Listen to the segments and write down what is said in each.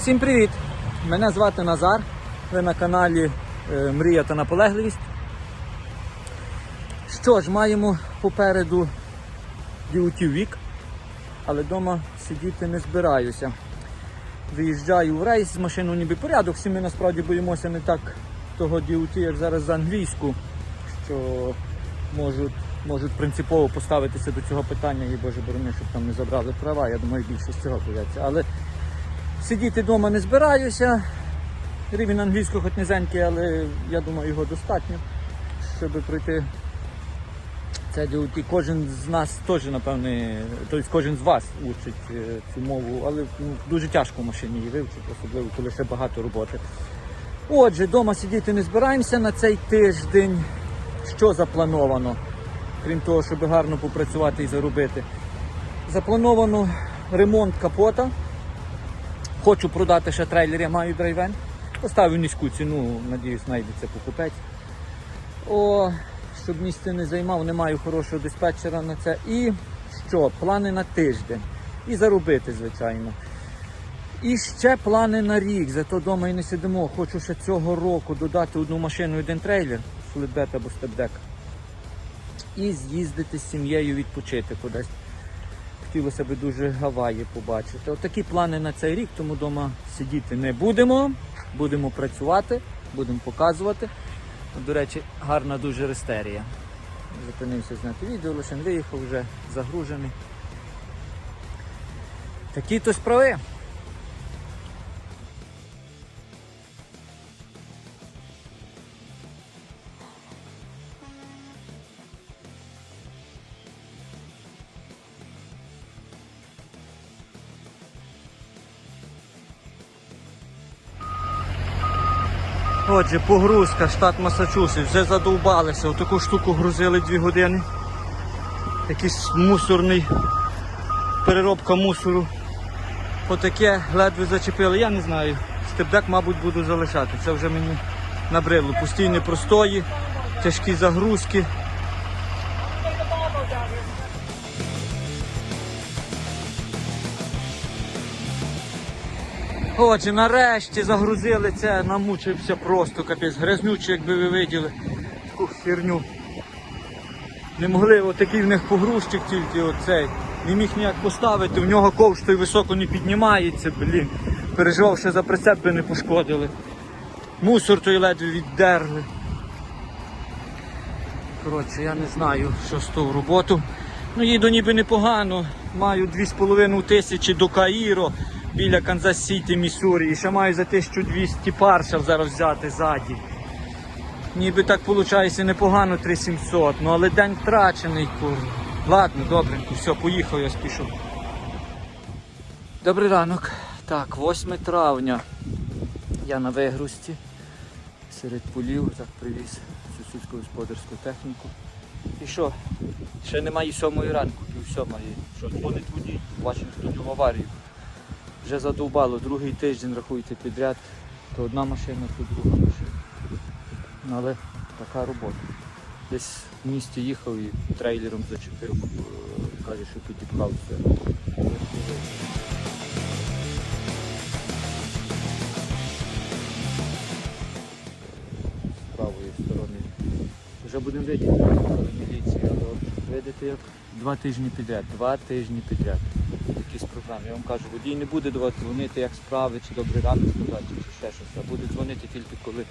Всім привіт! Мене звати Назар. Ви на каналі е, Мрія та наполегливість. Що ж, маємо попереду вік, але вдома сидіти не збираюся. Виїжджаю в рейс, з машину ніби порядок, всі ми насправді боїмося не так того DUT, як зараз за англійську, що можуть, можуть принципово поставитися до цього питання, і Боже борони, щоб там не забрали права. Я думаю, більшість цього бояться. Але Сидіти вдома не збираюся. Рівень англійського хоч низенький, але я думаю, його достатньо, щоб пройти це DOT. Кожен з нас теж, напевне, тобто кожен з вас учить е, цю мову, але ну, дуже тяжко в машині її вивчити, особливо коли ще багато роботи. Отже, вдома сидіти не збираємося на цей тиждень. Що заплановано, крім того, щоб гарно попрацювати і заробити. Заплановано ремонт капота. Хочу продати ще трейлер, я маю драйвен. Поставив низьку ціну, надіюсь, знайдеться покупець. О, щоб місце не займав, не маю хорошого диспетчера на це. І що? Плани на тиждень. І заробити, звичайно. І ще плани на рік, зато вдома і не сидимо. Хочу ще цього року додати одну машину один трейлер, флетбет або степдек. І з'їздити з сім'єю відпочити кудись. Хотілося б дуже Гаваї побачити. От плани на цей рік, тому вдома сидіти не будемо. Будемо працювати, будемо показувати. До речі, гарна дуже рестерія. Зупинився зняти відео, лише виїхав вже загружений. Такі то справи. Отже, погрузка, штат Масачусетс, вже задовбалися. Отаку штуку грузили дві години. Якийсь мусорний, переробка мусору. Отаке ледве зачепили. Я не знаю. Степдек, мабуть, буду залишати. Це вже мені набридло. Постійні простої, тяжкі загрузки. Отже, нарешті загрузили це, намучився просто капець. Грязнючий, якби ви виділи таку херню. Не могли, отакий в них погрузчик тільки оцей. Не міг ніяк поставити, в нього ковш той високо не піднімається, блін. Переживав, що за прицеп би не пошкодили. Мусор той ледве віддерли. Коротше, я не знаю, що з того роботу. Ну, їду ніби непогано. Маю 2,5 тисячі до Каїро біля Канзас Сіті, Міссурі. І ще маю за 1200 паршав зараз взяти ззаді. Ніби так виходить непогано 3700, ну але день втрачений. кур. Ладно, добренько, все, поїхав, я спішу. Добрий ранок. Так, 8 травня. Я на вигрузці. Серед полів так привіз цю сільськогосподарську техніку. І що? Ще немає сьомої ранку, пів сьомої. Що дзвонить водій, бачимо хто в аварію. Вже задовбало, другий тиждень рахуйте підряд. То одна машина, то друга машина. Ну, але така робота. Десь в місті їхав і трейлером зачепив, каже, що підіпхався. З правої сторони. Вже будемо видіти міліцію. але Видите, як два тижні підряд. Два тижні підряд. Якісь програми. Я вам кажу, водій не буде до вас дзвонити, як справи, чи добрий ранок сказати, чи ще щось. А буде дзвонити тільки коли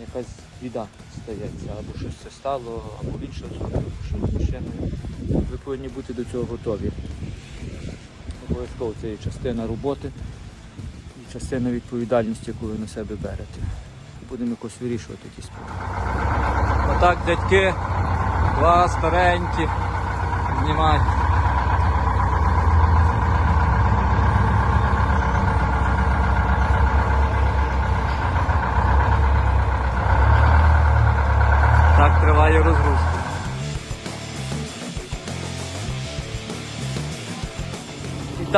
якась біда стається, або щось це стало, або він щось щось ще. Ви повинні бути до цього готові. Обов'язково це є частина роботи і частина відповідальності, яку ви на себе берете. Будемо якось вирішувати ті справи. Отак, дядьки, два старенькі, знімають.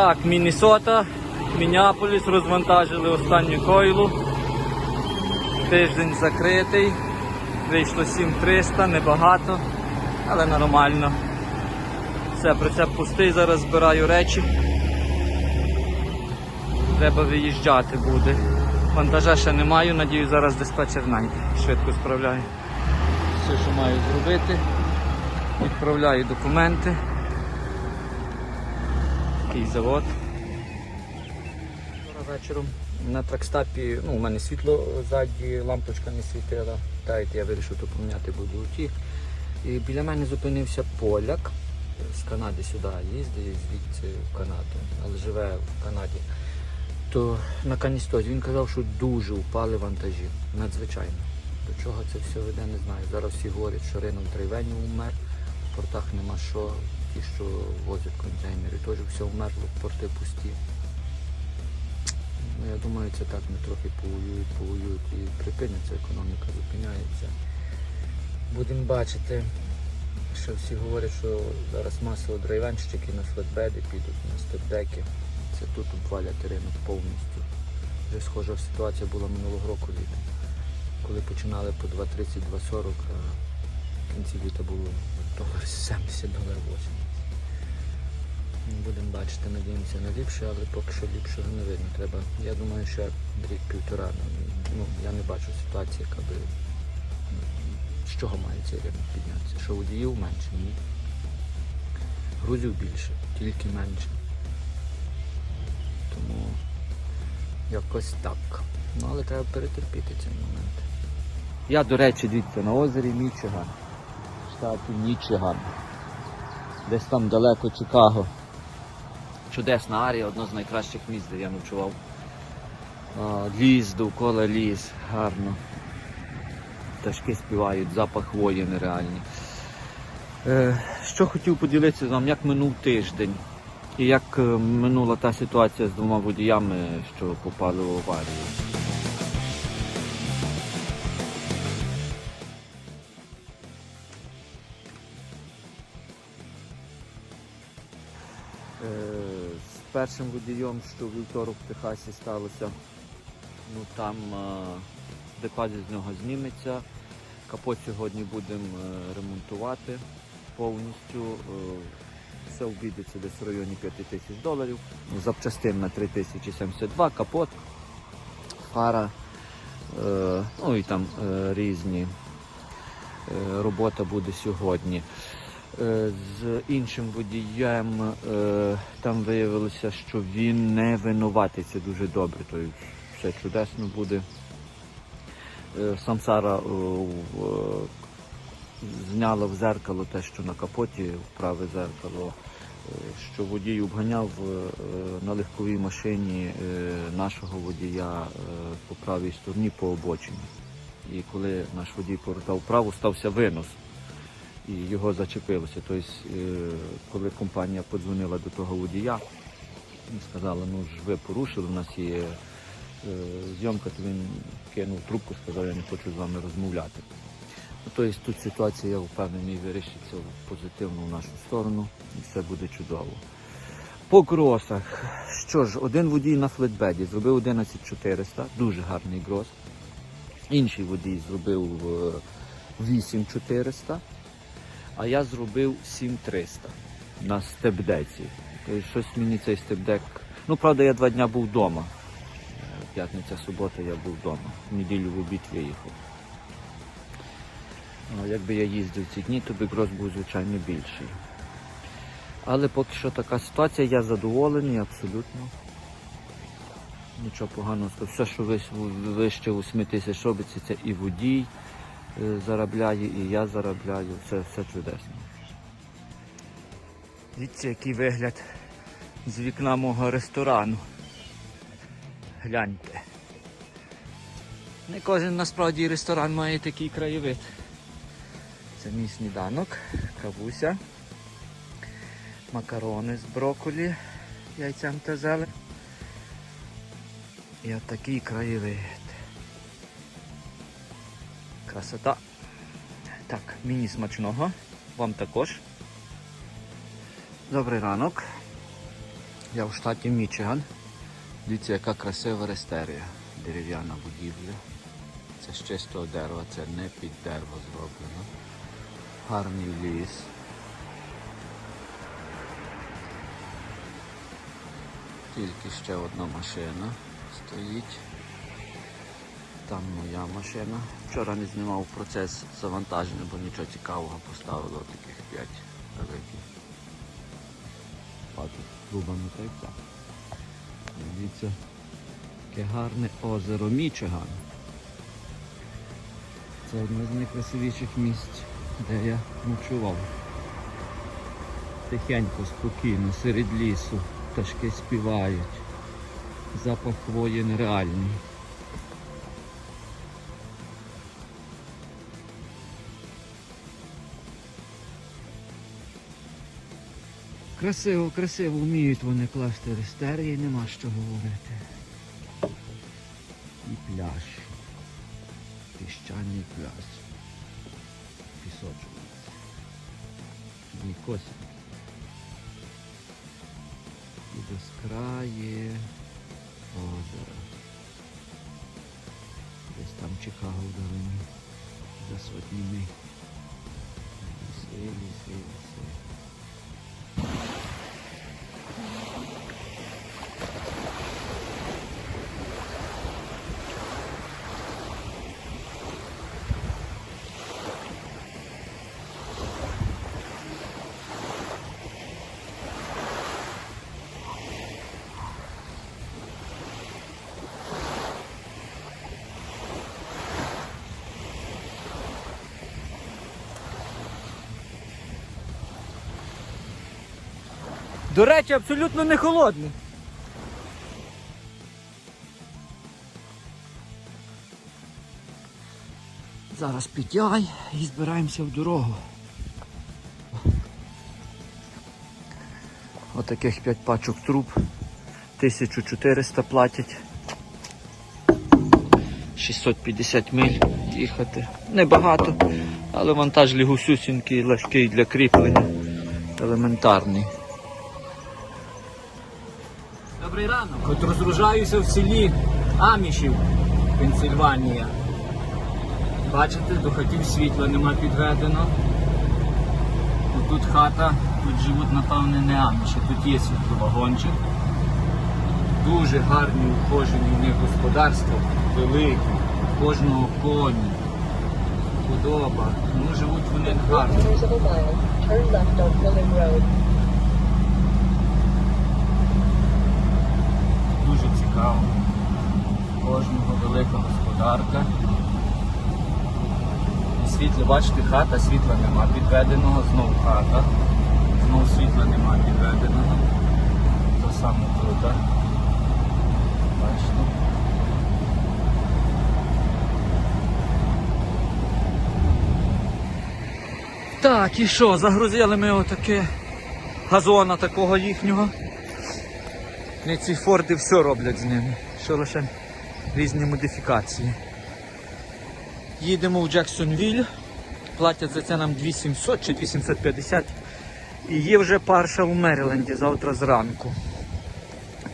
Так, Міннесота, Мінneаполіс розвантажили останню койлу. Тиждень закритий. Вийшло 7300, небагато, але нормально. Все, прицеп пустий, зараз збираю речі. Треба виїжджати буде. Вантажа ще не маю, надію, зараз диспетчер знайде. Швидко справляю. Все, що маю зробити. Відправляю документи. Такий завод. Вчора вечором на тракстапі, ну, у мене світло ззаді, лампочка не світила. Та я вирішив то поміняти буду ті. І біля мене зупинився поляк з Канади сюди їздить, звідси в Канаду, але живе в Канаді. То на каністозі він казав, що дуже впали вантажі. Надзвичайно. До чого це все веде, не знаю. Зараз всі говорять, що ринок драйвенів умер, в портах нема що, ті, що возять контейнери, теж все вмерло, порти пусті. Ну, я думаю, це так, ми трохи повоюють, повоюють і припиниться, економіка зупиняється. Будемо бачити, що всі говорять, що зараз масово драйвенщики на флетбеди підуть, на степдеки. Це тут обвалять ринок повністю. Вже схожа ситуація була минулого року літом, коли починали по 2.30, 2.40, а в кінці літа було долар 70, долар 80. Будемо бачити, надіємося на ліпше, але поки що ліпшого не видно. Треба, я думаю, ще рік-півтора. Ну, я не бачу ситуації, яка би з чого має цей ринок піднятися. Що водіїв менше? Ні. Грузів більше, тільки менше. Тому якось так. Ну, але треба перетерпіти цей момент. Я, до речі, дивіться, на озері Мічиган. В штаті Мічиган. Десь там далеко Чикаго. Чудесна арія, одне з найкращих місць, де я ночував. Ліс, довкола ліс, гарно. Ташки співають, запах хвої нереальний. Е, що хотів поділитися з вами, як минув тиждень. І як е, минула та ситуація з двома водіями, що попали в аварію. З першим водієм, що вівторок в Техасі сталося, ну там е, депозит з нього зніметься. Капот сьогодні будемо е, ремонтувати повністю. Е, Все обійдеться десь в районі 5 тисяч доларів. Запчастин на 3072, капот, фара, е, ну і там е, різні. Е, Робота буде сьогодні. Е, З іншим водієм е, там виявилося, що він не винуватий. Це дуже добре. Тобто все чудесно буде. Е, Самсара зняла в зеркало те, що на капоті, в праве зеркало, що водій обганяв на легковій машині нашого водія по правій стороні по обочині. І коли наш водій повертав вправо, стався винос і його зачепилося. Тобто, е, коли компанія подзвонила до того водія, сказала, ну ж ви порушили, у нас є е, зйомка, то він кинув трубку, сказав, я не хочу з вами розмовляти. Ну, Тобто тут ситуація, я впевнений, вирішиться в позитивну в нашу сторону і все буде чудово. По гросах. Що ж, один водій на флетбеді зробив 11400, дуже гарний грос. Інший водій зробив е, 8400, а я зробив 7300 на степдеці. Тобто щось мені цей степдек. Ну, правда, я два дня був вдома. Е, П'ятниця, субота я був вдома. В неділю в обід виїхав. Якби я їздив ці дні, то би гроз був, звичайно, більший. Але поки що така ситуація, я задоволений абсолютно. Нічого поганого. Все, що вище 8 тисяч робиться, це і водій заробляє, і я заробляю. Все, все чудесно. Дивіться, який вигляд з вікна мого ресторану. Гляньте. Не кожен насправді ресторан має такий краєвид. Це мій сніданок, кавуся, макарони з брокколі, яйцем та зелень. І отакий краєвид. Красота. Так, мені смачного. Вам також. Добрий ранок. Я в штаті Мічиган. Дивіться, яка красива рестерія. Дерев'яна будівля. Це з чистого дерева, це не під дерево зроблено. Гарний ліс. Тільки ще одна машина стоїть. Там моя машина. Вчора не знімав процес завантаження, бо нічого цікавого поставили таких 5 великих. Бачу, трубами та й. Дивіться, яке гарне озеро Мічиган. Це одне з найкрасивіших місць, де я ночував. Тихенько, спокійно, серед лісу, пташки співають. Запах хвої нереальний. Красиво, красиво вміють вони класти рестерії, нема що говорити. І пляж. Піщаний пляж. Пісочок. І косінь. І безкрає озеро. Десь там Чикаго вдалині. За сотні миль. Ліси, ліси, До речі, абсолютно не холодний. Зараз підтягай і збираємося в дорогу. Отаких 5 пачок труб. 1400 платять. 650 миль їхати. Небагато, але вантаж лігусюсінький, легкий для кріплення. Елементарний. Добрий ранок. От розгружаюся в селі Амішів, Пенсильванія. Бачите, до хатів світла нема підведено. Тут хата, тут живуть, напевне, не аміші, тут є світловагончик. Дуже гарні ухожені в них господарства, великі, кожного коні, худоба. Ну, живуть вони гарно. Дуже цікаво. Кожного велика господарка. І світло, бачите, хата, світла нема підведеного, знову хата. Знову світла нема підведеного. То саме тут. Бачите. Так, і що, загрузили ми отаке газона такого їхнього. Не ці форди все роблять з ними, що лише різні модифікації. Їдемо в Джексонвіль, платять за це нам 2700 чи 2750. І є вже парша в Мериленді завтра зранку.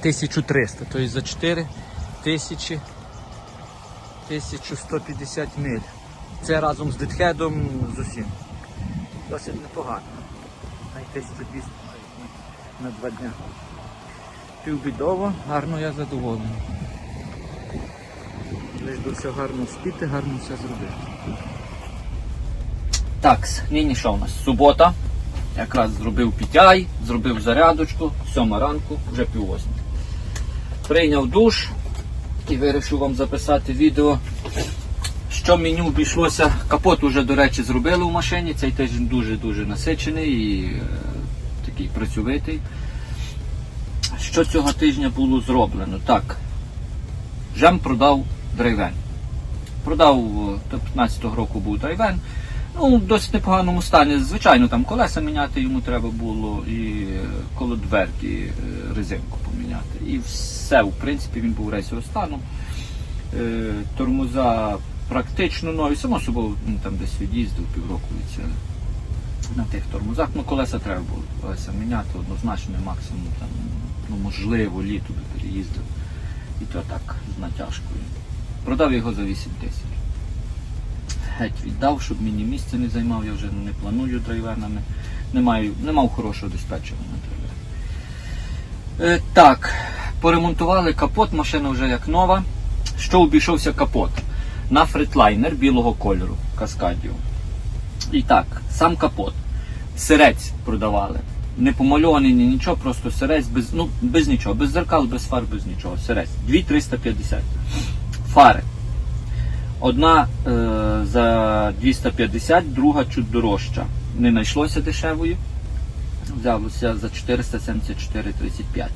1300, тобто за 4 тисячі 1150 миль. Це разом з дитхедом з усім. Досить непогано. Навіть 1200 на два дня. Півбідово, гарно я задоволений. Лиш би все гарно спіти, гарно все зробити. Так, нині що у нас? Субота. Якраз зробив пітяй, зробив зарядочку, сьома ранку, вже пів восьми. Прийняв душ і вирішив вам записати відео. Що меню обійшлося, капот уже, до речі, зробили в машині. Цей тиждень дуже-дуже насичений і е, такий працьовитий. Що цього тижня було зроблено? Так, Жем продав драйвен. Продав е, до 15-го року був драйвен. Ну, в досить непоганому стані. Звичайно, там колеса міняти йому треба було і е, коло дверки е, резинку поміняти. І все, в принципі, він був рейсового стану. Тормоза практично нові, само собою ну, там десь від'їздив півроку від на тих тормозах. Ну, колеса треба було колеса міняти однозначно, максимум там, ну, можливо, літо би переїздив. І то так, з натяжкою. Продав його за 8 тисяч. Геть віддав, щоб мені місце не займав, я вже не планую драйвернами. Не, маю, не мав хорошого диспетчера на драйвері. Е, так, Поремонтували капот, машина вже як нова. Що обійшовся капот? На фретлайнер білого кольору Каскадіо. І так, сам капот. Сирець продавали. Не помальований, ні нічого, просто сирець без, ну, без нічого, без зеркал, без фар, без нічого. Сирець. 2350. Фари. Одна е, за 250, друга чуть дорожча. Не знайшлося дешевої. Взялося за 474,35.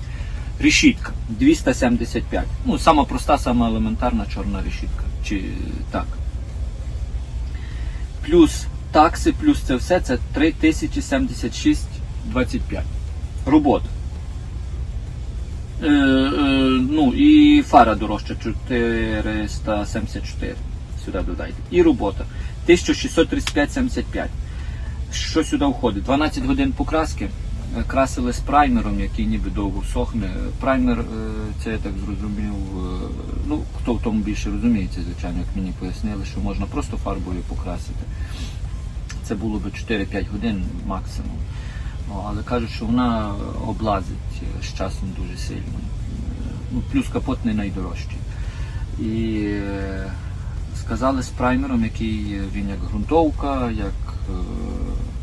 Решітка 275. Ну, сама проста, сама елементарна чорна решітка. Чи так. Плюс такси, плюс це все, це 3076,25. Робота. Е, е, ну і фара дорожча 474. Сюди додайте. І робота 1635,75. Що сюди входить? 12 годин покраски. Е, Красили з праймером, який ніби довго сохне. Праймер, е, це я так зрозумів. е, Ну, хто в тому більше розуміється, звичайно, як мені пояснили, що можна просто фарбою покрасити. Це було би 4-5 годин максимум. Але кажуть, що вона облазить е, з часом дуже сильно. Е, Ну, плюс капот не найдорожчий. І е, сказали з праймером, який е, він як ґрунтовка, як е,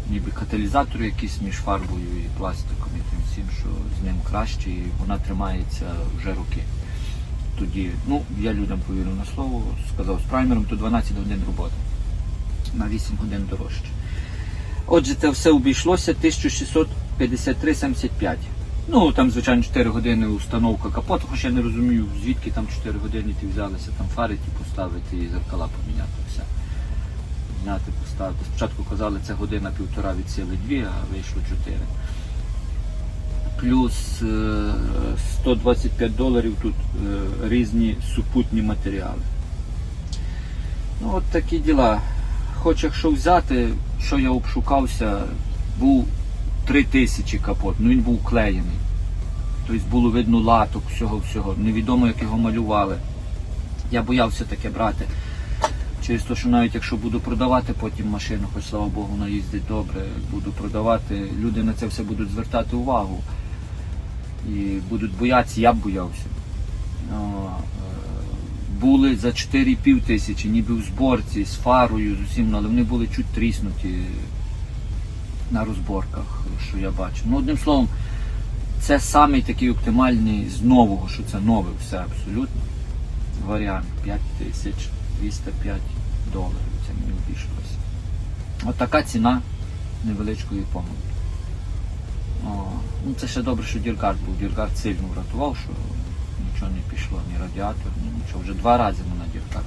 ніби каталізатор якийсь між фарбою і пластиком, і тим всім, що з ним краще, і вона тримається вже роки. Тоді, ну, я людям повірив на слово, сказав з праймером, то 12 годин роботи. На 8 годин дорожче. Отже, це все обійшлося 1653,75. Ну, там, звичайно, 4 години установка капоту, хоча я не розумію, звідки там 4 години ті взялися, там фари поставити і зеркала поміняти все. Зняти, поставити. Спочатку казали, це година півтора від сили 2, а вийшло 4. Плюс е, 125 доларів тут е, різні супутні матеріали. Ну, от такі діла. Хоч якщо взяти, що я обшукався, був 3000 капот, ну він був клеєний. Тобто було видно латок, всього-всього. Невідомо, як його малювали. Я боявся таке брати. Через те, що навіть якщо буду продавати потім машину, хоч слава Богу, вона їздить добре, буду продавати, люди на це все будуть звертати увагу. І будуть боятися, я б боявся. Були за 4,5 тисячі, ніби в зборці, з фарою, з усім, але вони були чуть тріснуті на розборках, що я бачу. Ну, одним словом, це самий такий оптимальний з нового, що це нове все абсолютно. Варіант 5205 доларів. Це мені обійшлося. От ціна невеличкої помилки. Ну це ще добре, що Діргард був. Діргард сильно врятував, що нічого не пішло, ні радіатор, ні нічого. Вже два рази ми на Діргард.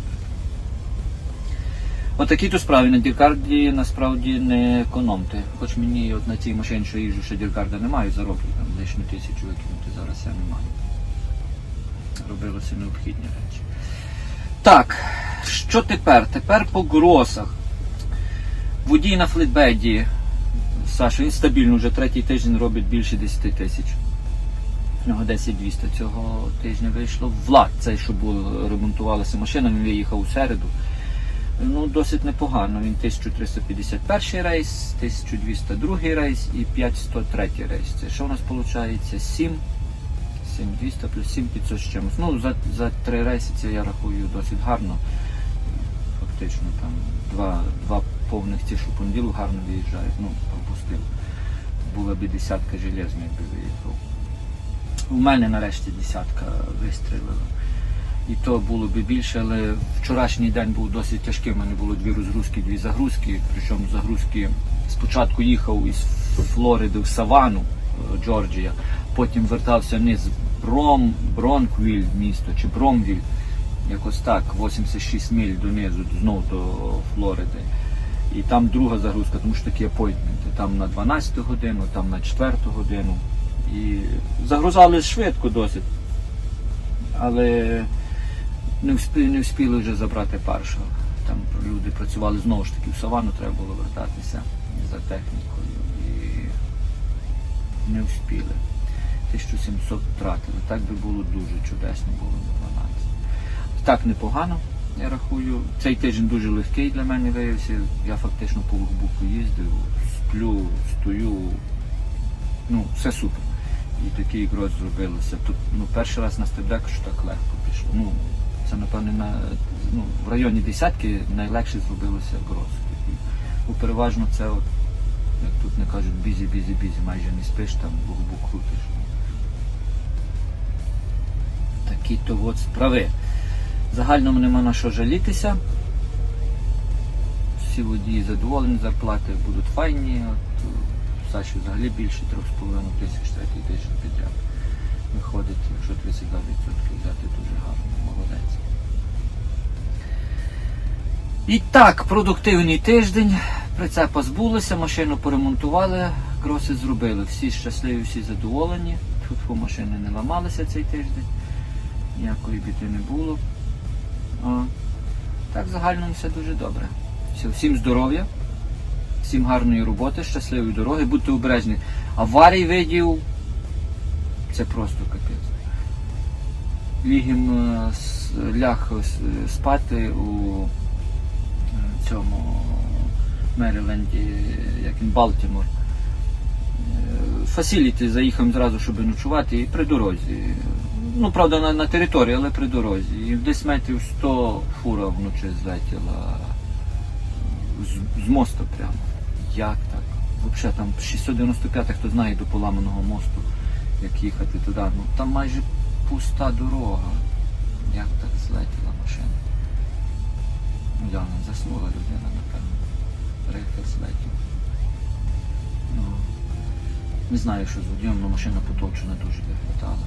Отакі то справи на Діргарді насправді не економте. Хоч мені от на цій машині, що їжджу, ще Діргарда немає, зароблю там лишню тисячу викинути, зараз я не маю. Робилося необхідні речі. Так, що тепер? Тепер по гросах. Водій на флетбеді, Саша, він стабільно вже третій тиждень робить більше 10 тисяч. В нього 10-200 цього тижня вийшло. Влад, цей, що ремонтувалася машина, він виїхав у середу. Ну, досить непогано. Він 1351 рейс, 1202 рейс і 503 рейс. Це що у нас виходить? 7. 7200 плюс 7500 з чимось. Ну, за, за три рейси це я рахую досить гарно. Фактично там два, два повних ті, що понеділок гарно виїжджають. Ну, пропустив. Була б десятка железна, якби виїхав. У мене нарешті десятка вистрілила. І то було б більше, але вчорашній день був досить тяжкий. У мене було дві розгрузки, дві загрузки. Причому загрузки спочатку їхав із Флориди в Савану, е, Джорджія, потім вертався вниз Бром, Бронквіль місто чи Бромвіль, якось так, 86 миль донизу, знову до Флориди. І там друга загрузка, тому що такі апойтменти. Там на 12 годину, там на 4 годину. І загрузали швидко досить. Але не вспіли, не вспіли вже забрати першого. Там люди працювали знову ж таки в савану, треба було вертатися за технікою. І не вспіли. 1700 втратили. Так би було дуже чудесно було на 12. Так непогано, я рахую. Цей тиждень дуже легкий для мене виявився. Я фактично по лукбуку їздив, сплю, стою. Ну, все супер. І такий гроз зробилося. Тут ну, перший раз на стебдеку, що так легко пішло. Ну, це, напевне, на, ну, в районі десятки найлегше зробилося гроз. такий. Ну, переважно це, от, як тут не кажуть, бізі, бізі, бізі, майже не спиш, там губу крутиш. Такі то от справи. В загальному нема на що жалітися. Всі водії задоволені, зарплати будуть файні. От, Саші взагалі більше 3,5 тисяч, третій тиждень підряд. Виходить, якщо 32% взяти, дуже гарно, молодець. І так, продуктивний тиждень. Прицепа збулися, машину поремонтували, кроси зробили. Всі щасливі, всі задоволені. Тут машини не ламалися цей тиждень. Ніякої біди не було. О. Так, в загальному все дуже добре. Все, всім здоров'я, всім гарної роботи, щасливої дороги, будьте обережні. Аварій видів це просто капець. Лігім е, ляг е, спати у е, цьому Мериленді, як він Балтімор. Фасіліті заїхав зразу, щоб ночувати, і при дорозі. Ну, правда, на, на території, але при дорозі. І десь метрів 100 фура вночі злетіла з, з моста прямо. Як так? Взагалі там 695, хто знає до поламаного мосту, як їхати туди. Ну там майже пуста дорога. Як так злетіла машина? Ну, явно заснула людина, напевно. Рейфер злетів. Ну, не знаю, що з водієм, але машина потовчена дуже виглядала.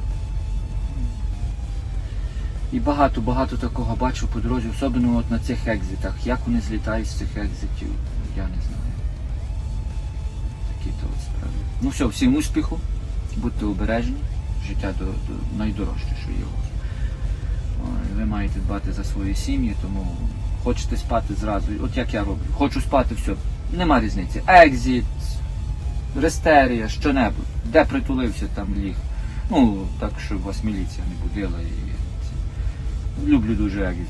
І багато-багато такого бачу по дорозі, особливо от на цих екзитах. Як вони злітають з цих екзитів, я не знаю. Такі то справи. Ну все, всім успіху, будьте обережні, життя до, до найдорожче, що є у вас. Ви маєте дбати за свої сім'ї, тому хочете спати зразу. От як я роблю. Хочу спати, все. Нема різниці. Екзит, рестерія, що-небудь. Де притулився, там ліг. Ну, так, щоб вас міліція не будила. І це. Люблю дуже екзити.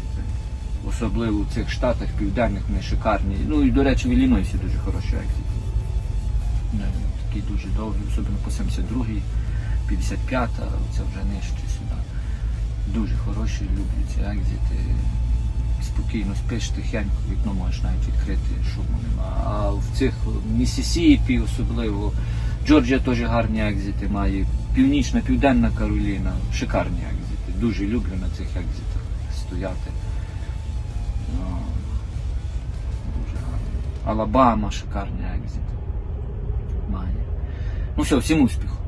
Особливо в цих штатах південних вони шикарні. Ну і, до речі, в Іллінойсі дуже хороші екзити. Не, Такі дуже довгі, особливо по 72-й, 55 це вже нижче сюди. Дуже хороші, люблю ці екзити. Спокійно спиш тихенько, вікно можеш навіть відкрити, шуму нема. А в цих Місісіпі особливо, Джорджія теж гарні екзити має. Північна, Південна Кароліна, шикарні екзити. Дуже люблю на цих екзитах стояти. Ну, дуже гарно. Алабама шикарні екзити. Має. Ну все, всім успіху.